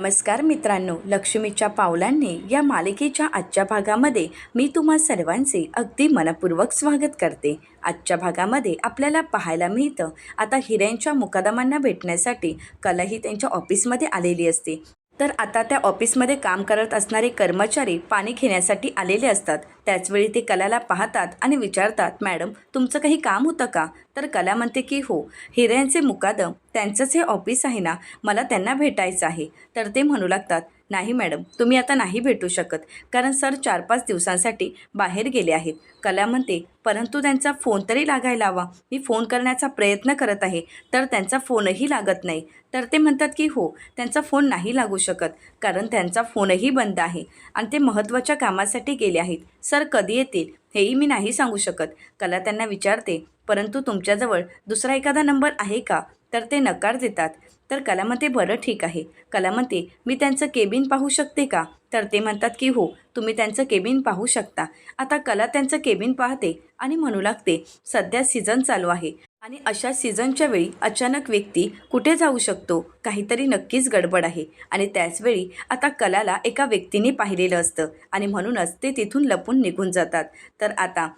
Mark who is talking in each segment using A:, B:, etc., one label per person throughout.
A: नमस्कार मित्रांनो लक्ष्मीच्या पावलांनी या मालिकेच्या आजच्या भागामध्ये मी तुम्हा सर्वांचे अगदी मनपूर्वक स्वागत करते. आजच्या भागामध्ये आपल्याला पाहायला मिळतं आता हिऱ्यांच्या मुकादमांना भेटण्यासाठी कलाही त्यांच्या ऑफिसमध्ये आलेली असते. तर आता त्या ऑफिसमध्ये काम करत असणारे कर्मचारी पाणी घेण्यासाठी आलेले असतात. त्याचवेळी ते कलाला पाहतात आणि विचारतात मॅडम तुमचं काही काम होतं का? तर कला म्हणते की हो हिऱ्यांचे मुकादम त्यांचंच हे ऑफिस आहे ना मला त्यांना भेटायचं आहे. तर ते म्हणू लागतात नाही मॅडम. तुम्ही आता नाही भेटू शकत. कारण सर चार पाच दिवसांसाठी बाहेर गेले आहेत. कला म्हणते परंतु त्यांचा फोन तरी लागायला हवा. मी फोन करण्याचा प्रयत्न करत आहे तर त्यांचा फोनही लागत नाही. तर ते म्हणतात की हो त्यांचा फोन नाही लागू शकत कारण त्यांचा फोनही बंद आहे आणि ते महत्त्वाच्या कामासाठी गेले आहेत. सर कधी येतील हेही मी नाही सांगू शकत. कला त्यांना विचारते परंतु तुमच्याजवळ दुसरा एखादा नंबर आहे का? तर ते नकार देतात. तर कला म्हणते बरं ठीक आहे. कला म्हणते मी त्यांचं केबिन पाहू शकते का? तर ते म्हणतात की हो तुम्ही त्यांचं केबिन पाहू शकता. आता कला त्यांचं केबिन पाहते आणि म्हणू लागते सध्या सीझन चालू आहे आणि अशा सीझनच्या वेळी अचानक व्यक्ती कुठे जाऊ शकतो? काहीतरी नक्कीच गडबड आहे आणि त्याचवेळी आता कलाला एका व्यक्तीने पाहिलेलं असतं आणि म्हणूनच ते तिथून लपून निघून जातात. तर आता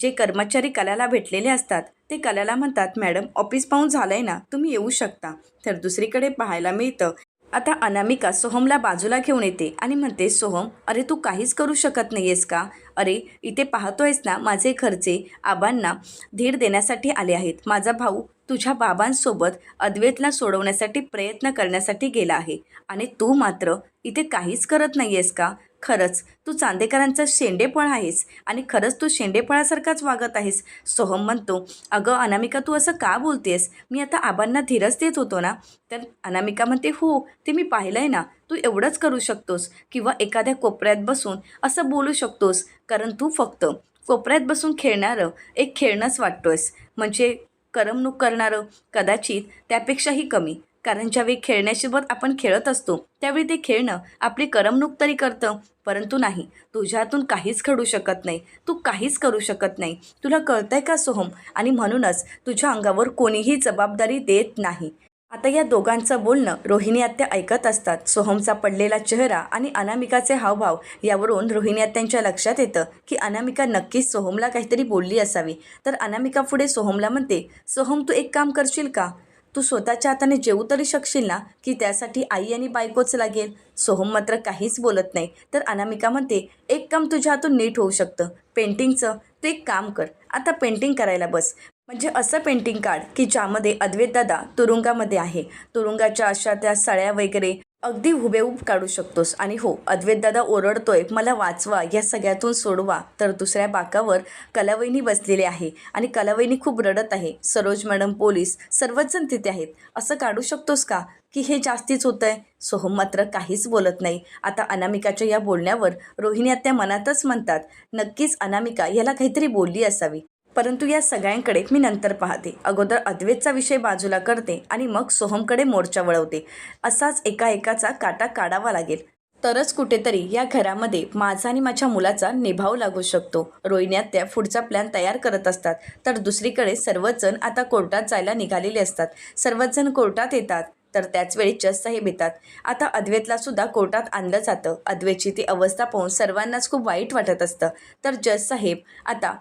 A: जे कर्मचारी कलाला भेटलेले असतात ते कलाला म्हणतात मॅडम ऑफिस पाहून झालं आहे ना तुम्ही येऊ शकता. तर दुसरीकडे पाहायला मिळतं आता अनामिका सोहमला बाजूला घेऊन येते आणि म्हणते सोहम अरे तू काहीच करू शकत नाही आहेस का? अरे इथे पाहतोयस ना माझे घरचे आबांना धीर देण्यासाठी आले आहेत. माझा भाऊ तुझ्या बाबांसोबत अद्वैतला सोडवण्यासाठी प्रयत्न करण्यासाठी गेला आहे आणि तू मात्र इथे काहीच करत नाही आहेस का? खरंच तू चांदेकरांचा शेंडेफळ आहेस आणि खरंच तू शेंडेफळासारखाच वागत आहेस. सोहम म्हणतो अगं अनामिका तू असं का बोलतेस? मी आता आबांना धीरच देत होतो ना. तर अनामिका म्हणते हो ते मी पाहिलं आहे ना. तू एवढंच करू शकतोस किंवा एखाद्या कोपऱ्यात बसून असं बोलू शकतोस. कारण तू फक्त कोपऱ्यात बसून खेळणारं एक खेळणंच वाटतोयस. म्हणजे करमणूक करणारं कदाचित त्यापेक्षाही कमी. कारण ज्यावेळी खेळण्यासोबत आपण खेळत असतो त्यावेळी ते खेळणं आपली करमणूक तरी करतं. परंतु नाही तुझ्यातून काहीच घडू शकत नाही. तू काहीच करू शकत नाही. तुला कळतंय का सोहम? आणि म्हणूनच तुझ्या अंगावर कोणीही जबाबदारी देत नाही. आता या दोघांचं बोलणं रोहिणी आत्या ऐकत असतात. सोहमचा पडलेला चेहरा आणि अनामिकाचे हावभाव यावरून रोहिणी आत्यांच्या लक्षात येतं की अनामिका नक्कीच सोहमला काहीतरी बोलली असावी. तर अनामिका पुढे सोहमला म्हणते सोहम तू एक काम करशील का? तू स्वतःच्या हाताने जेवू तरी शकशील ना? की त्यासाठी आई आणि बायकोच लागेल? सोहम मात्र काहीच बोलत नाही. तर अनामिका म्हणते एक काम तुझ्या हातून नीट होऊ शकतं. पेंटिंगचं तू एक काम कर. आता पेंटिंग करायला बस. म्हणजे असं पेंटिंग काढ की ज्यामध्ये अद्वैतदादा तुरुंगामध्ये आहे. तुरुंगाच्या अशा त्या सळ्या वगैरे अगदी हुबेहूब काढू शकतोस. आणि हो अद्वैतदादा ओरडतोय मला वाचवा या सगळ्यातून सोडवा. तर दुसऱ्या बाकावर कलावहिनी बसलेली आहे आणि कलावहिनी खूप रडत आहे. सरोज मॅडम पोलीस सर्वच जण तिथे आहेत. असं काढू शकतोस का? की हे जास्तीच होतं आहे सोहम मात्र काहीच बोलत नाही. आता अनामिकाच्या या बोलण्यावर रोहिणी आत्या मनातच म्हणतात नक्कीच अनामिका याला काहीतरी बोलली असावी. परंतु या सगळ्यांकडे मी नंतर पाहते. अगोदर अद्वैतचा विषय बाजूला करते आणि मग सोहमकडे मोर्चा वळवते. असाच एका एकाचा काटा काढावा लागेल. तरच कुठेतरी या घरामध्ये माझा आणि माझ्या मुलाचा निभाव लागू शकतो. रोहिण्यात त्या पुढचा प्लॅन तयार करत असतात. तर दुसरीकडे सर्वच जण आता कोर्टात जायला निघालेले असतात. सर्वच जण कोर्टात येतात. तर त्याचवेळी साहेब येतात. आता अद्वैतला सुद्धा कोर्टात आणलं जातं. अद्वैतची ती अवस्था पाहून सर्वांनाच खूप वाईट वाटत असतं. तर जज साहेब आता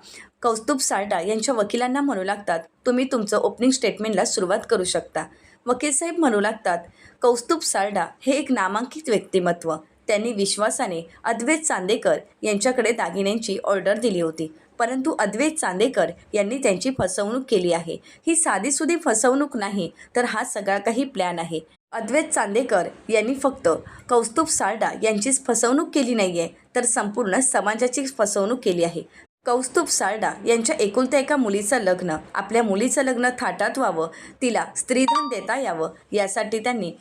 A: कौस्तुभ साल्टा यांच्या वकिलांना म्हणू लागतात तुम्ही तुमचं ओपनिंग स्टेटमेंटला सुरुवात करू शकता. वकील साहेब म्हणू लागतात कौस्तुभ साल्डा हे एक नामांकित व्यक्तिमत्व. त्यांनी विश्वासाने अद्वैत चांदेकर यांच्याकडे दागिन्यांची ऑर्डर दिली होती. परंतु अद्वैत चांदेकर यांनी त्यांची फसवणूक केली आहे. ही साधीसुधी फसवणूक नाही तर हा सगळा काही प्लॅन आहे. अद्वैत चांदेकर यांनी फक्त कौस्तुभ साल्डा यांचीच फसवणूक केली नाही आहे तर संपूर्ण समाजाची फसवणूक केली आहे. कौस्तुभ साळडा यांच्या एकुलत्या एका मुलीचं लग्न. आपल्या मुलीचं लग्न थाटात व्हावं तिला स्त्रीधन देता यावं यासाठी त्यांनी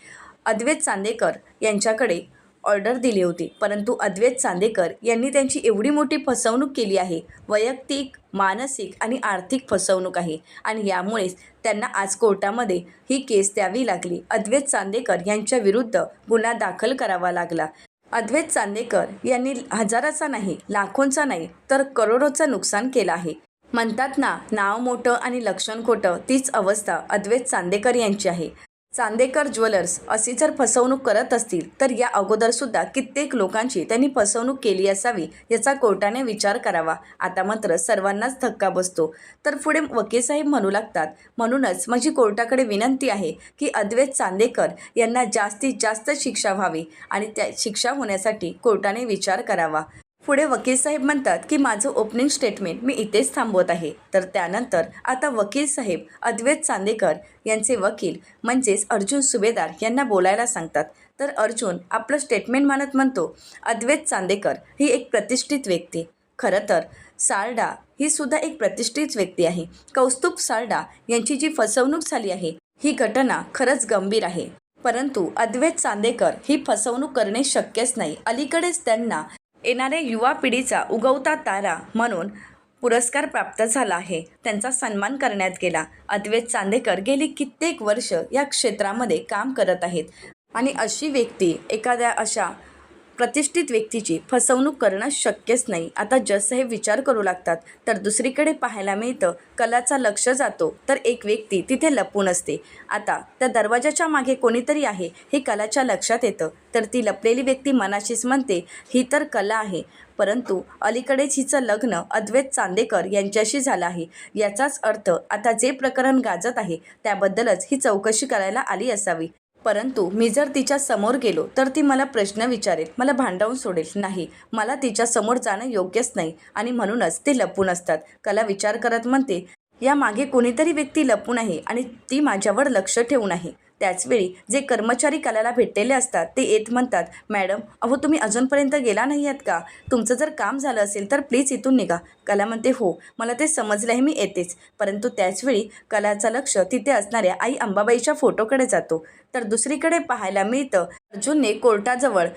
A: अद्वैत चांदेकर यांच्याकडे ऑर्डर दिली होती. परंतु अद्वैत चांदेकर यांनी त्यांची एवढी मोठी फसवणूक केली आहे. वैयक्तिक मानसिक आणि आर्थिक फसवणूक आहे आणि यामुळेच त्यांना आज कोर्टामध्ये ही केस द्यावी लागली. अद्वैत चांदेकर यांच्या विरुद्ध गुन्हा दाखल करावा लागला. अद्वैत चांदेकर यांनी हजाराचा नाही लाखोंचा नाही तर करोडोचं नुकसान केलं आहे. म्हणतात ना नाव मोठं आणि लक्षण खोटं तीच अवस्था अद्वैत चांदेकर यांची आहे. चांदेकर ज्वेलर्स अशी जर फसवणूक करत असतील तर या अगोदरसुद्धा कित्येक लोकांची त्यांनी फसवणूक केली असावी याचा कोर्टाने विचार करावा. आता मात्र सर्वांनाच धक्का बसतो. तर पुढे वकीलसाहेब म्हणू लागतात म्हणूनच माझी कोर्टाकडे विनंती आहे की अद्वैत चांदेकर यांना जास्तीत जास्त शिक्षा व्हावी आणि त्या शिक्षा होण्यासाठी कोर्टाने विचार करावा. पुढे वकील साहेब म्हणतात की माझं ओपनिंग स्टेटमेंट मी इथेच थांबवत आहे. तर त्यानंतर आता वकील साहेब अद्वैत चांदेकर यांचे वकील म्हणजेच अर्जुन सुभेदार यांना बोलायला सांगतात. तर अर्जुन आपलं स्टेटमेंट मानत म्हणतो अद्वैत चांदेकर ही एक प्रतिष्ठित व्यक्ती. खरं तर सारडा ही सुद्धा एक प्रतिष्ठित व्यक्ती आहे. कौस्तुभ सारडा यांची जी फसवणूक झाली आहे ही घटना खरंच गंभीर आहे. परंतु अद्वैत चांदेकर ही फसवणूक करणे शक्यच नाही. अलीकडेच त्यांना येणाऱ्या युवा पिढीचा उगवता तारा म्हणून पुरस्कार प्राप्त झाला आहे. त्यांचा सन्मान करण्यात गेला. अद्वैत चांदेकर गेली कित्येक वर्ष या क्षेत्रामध्ये काम करत आहेत. आणि अशी व्यक्ती एखाद्या अशा प्रतिष्ठित व्यक्तीची फसवणूक करणं शक्यच नाही. आता जजसाहेब विचार करू लागतात तर दुसरीकडे पाहायला मिळतं कलाचा लक्ष जातो तर एक व्यक्ती तिथे लपून असते. आता त्या दरवाजाच्या मागे कोणीतरी आहे हे कलाच्या लक्षात येतं. तर ती लपलेली व्यक्ती मनाशीच म्हणते ही तर कला आहे. परंतु अलीकडेच हिचं लग्न अद्वैत चांदेकर यांच्याशी झालं आहे. याचाच अर्थ आता जे प्रकरण गाजत आहे त्याबद्दलच ही चौकशी करायला आली असावी. परंतु मी जर तिच्या समोर गेलो तर ती मला प्रश्न विचारेल. मला भांडावून सोडेल. नाही मला तिच्या समोर जाणं योग्यच नाही आणि म्हणूनच ते लपून असतात. कला विचार करत म्हणते या मागे कोणीतरी व्यक्ती लपून आहे आणि ती माझ्यावर लक्ष ठेवून आहे. त्याचवेळी जे कर्मचारी कलाला भेटलेले असतात ते येत म्हणतात मॅडम अहो तुम्ही अजूनपर्यंत गेला नाही आहात का? तुमचं जर काम झालं असेल तर प्लीज इथून निघा. कला म्हणते हो मला ते समजलं आहे मी येतेच. परंतु त्याचवेळी कलाचं लक्ष तिथे असणाऱ्या आई अंबाबाईच्या फोटोकडे जातो. तर दुसरीकडे पाहायला मिळतं अर्जुनने कोर्टाजवळ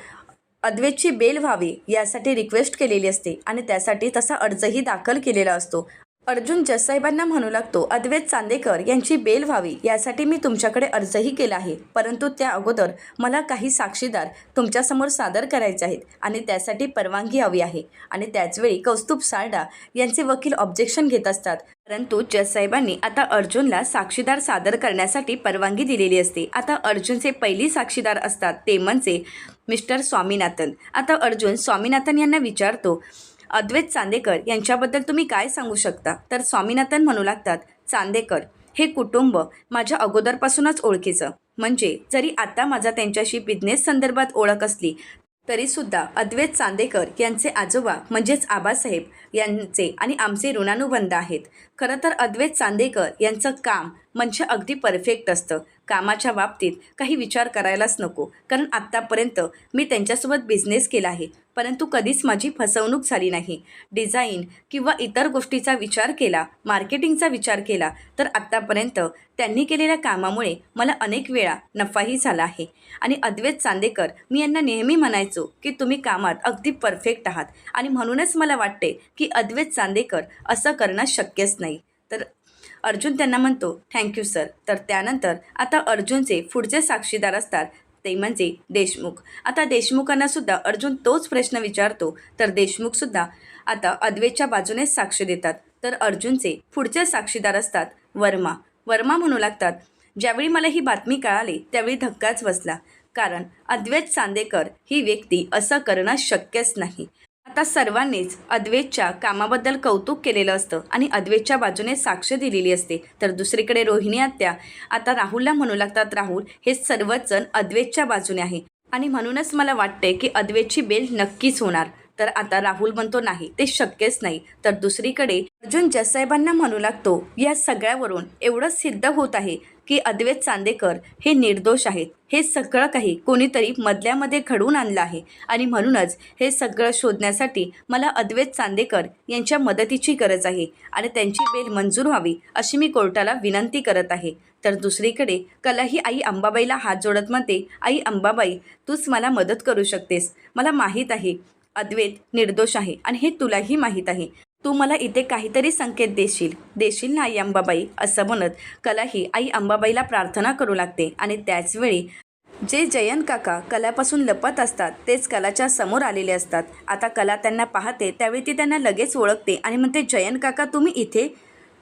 A: अद्वेतची बेल व्हावी यासाठी रिक्वेस्ट केलेली असते आणि त्यासाठी तसा अर्जही दाखल केलेला असतो. अर्जुन जससाहेबांना म्हणू लागतो अद्वैत चांदेकर यांची बेल व्हावी यासाठी मी तुमच्याकडे अर्जही केला आहे. परंतु त्या अगोदर मला काही साक्षीदार तुमच्यासमोर सादर करायचे आहेत आणि त्यासाठी परवानगी हवी आहे. आणि त्याचवेळी कौस्तुभ सारडा यांचे वकील ऑब्जेक्शन घेत असतात. परंतु जजसाहेबांनी आता अर्जुनला साक्षीदार सादर करण्यासाठी परवानगी दिलेली असते. आता अर्जुनचे पहिली साक्षीदार असतात ते म्हणजे मिस्टर स्वामीनाथन. आता अर्जुन स्वामीनाथन यांना विचारतो अद्वैत चांदेकर यांच्याबद्दल तुम्ही काय सांगू शकता? तर स्वामीनाथन म्हणू लागतात चांदेकर हे कुटुंब माझ्या अगोदरपासूनच ओळखीचं. म्हणजे जरी आता माझा त्यांच्याशी बिझनेस संदर्भात ओळख असली तरीसुद्धा अद्वैत चांदेकर यांचे आजोबा म्हणजेच आबासाहेब यांचे आणि आमचे ऋणानुबंध आहेत. खरं तर अद्वैत चांदेकर यांचं काम म्हणजे अगदी परफेक्ट असतं. कामाच्या बाबतीत काही विचार करायलाच नको. कारण आत्तापर्यंत मी त्यांच्यासोबत बिझनेस केला आहे. परंतु कधीच माझी फसवणूक झाली नाही. डिझाईन किंवा इतर गोष्टीचा विचार केला मार्केटिंगचा विचार केला तर आत्तापर्यंत त्यांनी केलेल्या कामामुळे मला अनेक वेळा नफाही झाला आहे. आणि अद्वैत चांदेकर मी यांना नेहमी म्हणायचो की तुम्ही कामात अगदी परफेक्ट आहात. आणि म्हणूनच मला वाटते की अद्वैत चांदेकर असं करणं शक्यच नाही. तर अर्जुन त्यांना म्हणतो थँक्यू सर तर त्यानंतर आता अर्जुनचे पुढचे साक्षीदार असतात ते म्हणजे देशमुख. आता देशमुखांना सुद्धा अर्जुन तोच प्रश्न विचारतो तर देशमुखसुद्धा आता अद्वेच्या बाजूनेच साक्ष देतात. तर अर्जुनचे पुढचे साक्षीदार असतात वर्मा. वर्मा म्हणू लागतात ज्यावेळी मला ही बातमी कळाली त्यावेळी धक्काच बसला. कारण अद्वैत चांदेकर ही व्यक्ती असं करणं शक्यच नाही. आता सर्वांनीच अद्वेतच्या कामाबद्दल कौतुक केलेलं असतं आणि अद्वेतच्या बाजूने साक्ष दिलेली असते. तर दुसरीकडे रोहिणी आत्या आता राहुलला म्हणू लागतात राहुल हे सर्वच जण अद्वेतच्या बाजूने आहे. आणि म्हणूनच मला वाटते की अद्वेतची बेल नक्कीच होणार. तर आता राहुल म्हणतो नाही ते शक्यच नाही. तर दुसरीकडे अर्जुन जसाहेबांना म्हणू लागतो या सगळ्यावरून एवढं सिद्ध होत आहे की अद्वैत चांदेकर हे निर्दोष आहेत. हे सगळं काही कोणीतरी मधल्यामध्ये घडवून आणलं आहे. आणि म्हणूनच हे सगळं शोधण्यासाठी मला अद्वैत चांदेकर यांच्या मदतीची गरज आहे आणि त्यांची बेल मंजूर व्हावी अशी मी कोर्टाला विनंती करत आहे. तर दुसरीकडे कला ही आई अंबाबाईला हात जोडत म्हणते आई अंबाबाई तूच मला मदत करू शकतेस. मला माहीत आहे अद्वैत निर्दोष आहे आणि हे तुलाही माहीत आहे. तू मला इथे काहीतरी संकेत देशील. देशील ना आई अंबाबाई? असं म्हणत कला ही आई अंबाबाईला प्रार्थना करू लागते. आणि त्याचवेळी जे जयंत काका कलापासून लपत असतात तेच कलाच्या समोर आलेले असतात. आता कला त्यांना पाहते त्यावेळी ती त्यांना लगेच ओळखते. आणि म्हणते जयंत काका तुम्ही इथे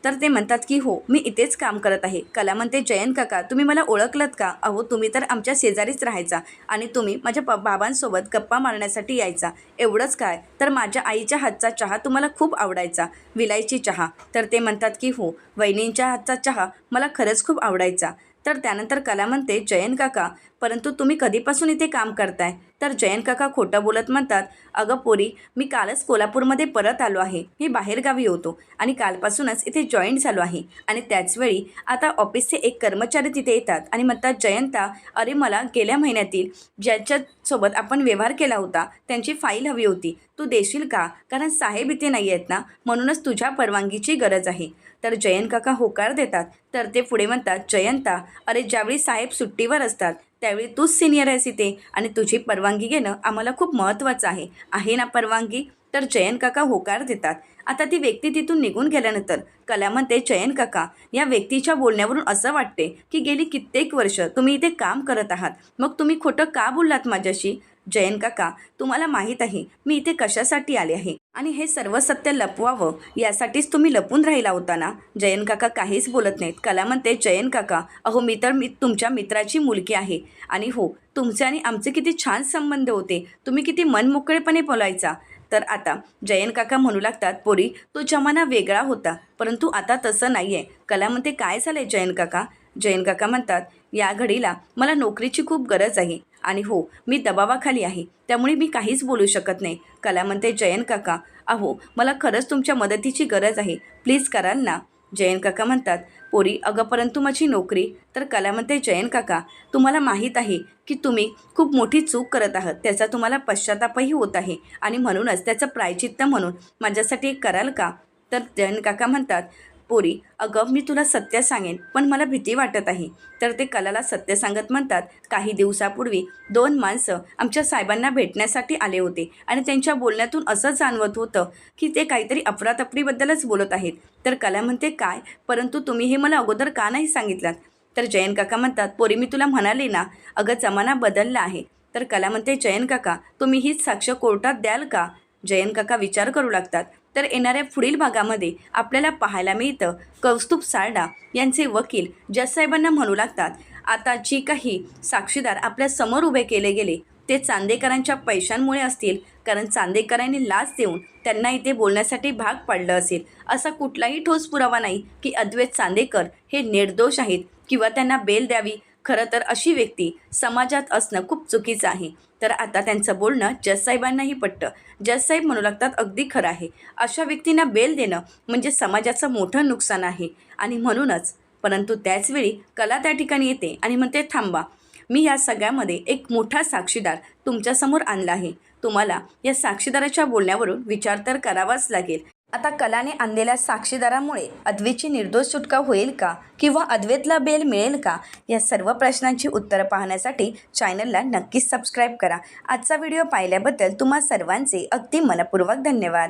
A: तर ते म्हणतात की हो मी इथेच काम करत आहे. कला म्हणते जयंत काका तुम्ही मला ओळखलत का? अहो तुम्ही तर आमच्या शेजारीच राहायचा आणि तुम्ही माझ्या प बाबांसोबत गप्पा मारण्यासाठी यायचा. एवढंच काय? तर माझ्या आईच्या हातचा चहा तुम्हाला खूप आवडायचा. विलायची चहा. तर ते म्हणतात की हो वहिनींच्या हातचा चहा मला खरंच खूप आवडायचा. तर त्यानंतर कला म्हणते जयंत काका परंतु तुम्ही कधीपासून इथे काम करताय? तर जयंत काका खोटं बोलत म्हणतात अगं पोरी मी कालच कोल्हापूरमध्ये परत आलो आहे. मी बाहेरगावी होतो आणि कालपासूनच इथे जॉईंट झालो आहे. आणि त्याचवेळी आता ऑफिसचे एक कर्मचारी तिथे येतात आणि म्हणतात जयंता अरे मला गेल्या महिन्यातील ज्याच्यासोबत आपण व्यवहार केला होता त्यांची फाईल हवी होती. तू देशील का? कारण साहेब इथे नाही आहेत ना? म्हणूनच तुझ्या परवानगीची गरज आहे. तर जयंत काका होकार देतात. तर ते पुढे म्हणतात जयंता अरे ज्यावेळी साहेब सुट्टीवर असतात त्यावेळी तूच सिनियर आहेस इथे आणि तुझी परवानगी घेणं आम्हाला खूप महत्त्वाचं आहे. आहे ना परवानगी? तर जयन काका होकार देतात. आता ती व्यक्ती तिथून निघून गेल्यानंतर कला म्हणते काका या व्यक्तीच्या बोलण्यावरून असं वाटते की गेली कित्येक वर्ष तुम्ही इथे काम करत आहात. मग तुम्ही खोटं का बोललात माझ्याशी? जयन काका तुम्हाला माहीत आहे मी इथे कशासाठी आले आहे? आणि हे सर्व सत्य लपवावं यासाठीच तुम्ही लपून राहिला होता ना? जयन काका काहीच बोलत नाहीत. कला म्हणते जयन काका अहो मी तर मी तुमच्या मित्राची मुलगी आहे. आणि हो तुमचे आणि आमचे किती छान संबंध होते. तुम्ही किती मनमोकळेपणे बोलायचा. तर आता जयन काका म्हणू लागतात पोरी तो जमाना वेगळा होता परंतु आता तसं नाही आहे कला म्हणते काय झालं आहे जयन काका? जयन काका म्हणतात या घडीला मला नोकरीची खूप गरज आहे. आणि हो मी दबावाखाली आहे. त्यामुळे मी काहीच बोलू शकत नाही. कला जयन जयंत काका. अहो मला खरंच तुमच्या मदतीची गरज आहे. प्लीज कराल ना? जयंत काका म्हणतात पोरी अगं परंतु माझी नोकरी. तर कला म्हणते काका तुम्हाला माहीत आहे की तुम्ही खूप मोठी चूक करत आहात. त्याचा तुम्हाला पश्चातापही होत आहे. आणि म्हणूनच त्याचं प्रायचित्त म्हणून माझ्यासाठी एक कराल का? तर जयंत काका म्हणतात पोरी अगं मी तुला सत्य सांगेन पण मला भीती वाटत आहे. तर ते कलाला सत्य सांगत म्हणतात काही दिवसापूर्वी दोन माणसं आमच्या साहेबांना भेटण्यासाठी आले होते आणि त्यांच्या बोलण्यातून असं जाणवत होतं की ते काहीतरी अफरातफरीबद्दलच बोलत आहेत. तर कला म्हणते काय? परंतु तुम्ही हे मला अगोदर का नाही सांगितलात? तर जयन काका म्हणतात पोरी मी तुला म्हणाले ना अगं जमाना बदलला आहे. तर कला म्हणते जयन काका तुम्ही हीच साक्ष कोर्टात द्याल का? जयंत काका विचार करू लागतात तर येणाऱ्या पुढील भागामध्ये आपल्याला पाहायला मिळतं. कौस्तुभ सारडा यांचे वकील जजसाहेबांना म्हणू लागतात आता जी काही साक्षीदार आपल्यासमोर उभे केले गेले ते चांदेकरांच्या पैशांमुळे असतील कारण चांदेकरांनी लाच देऊन त्यांना इथे बोलण्यासाठी भाग पाडलं असेल. असा कुठलाही ठोस पुरावा नाही की अद्वैत चांदेकर हे निर्दोष आहेत किंवा त्यांना बेल द्यावी. खरं तर अशी व्यक्ती समाजात असणं खूप चुकीचं आहे. तर आता त्यांचं बोलणं जजसाहेबांनाही पटतं. जजसाहेब म्हणू लागतात अगदी खरं आहे. अशा व्यक्तींना बेल देणं म्हणजे समाजाचं मोठं नुकसान आहे. आणि म्हणूनच परंतु त्याचवेळी कला त्या ठिकाणी येते आणि म्हणते थांबा मी या सगळ्यामध्ये एक मोठा साक्षीदार तुमच्यासमोर आणला आहे. तुम्हाला या साक्षीदाराच्या बोलण्यावरून विचार तर करावाच लागेल. आता कलाने आणलेल्या साक्षीदारामुळे अद्वेची निर्दोष सुटका होईल का? किंवा अद्वैतला बेल मिळेल का? या सर्व प्रश्नांची उत्तरं पाहण्यासाठी चॅनलला नक्कीच सबस्क्राईब करा. आजचा व्हिडिओ पाहिल्याबद्दल तुम्हा सर्वांचे अगदी मनपूर्वक धन्यवाद.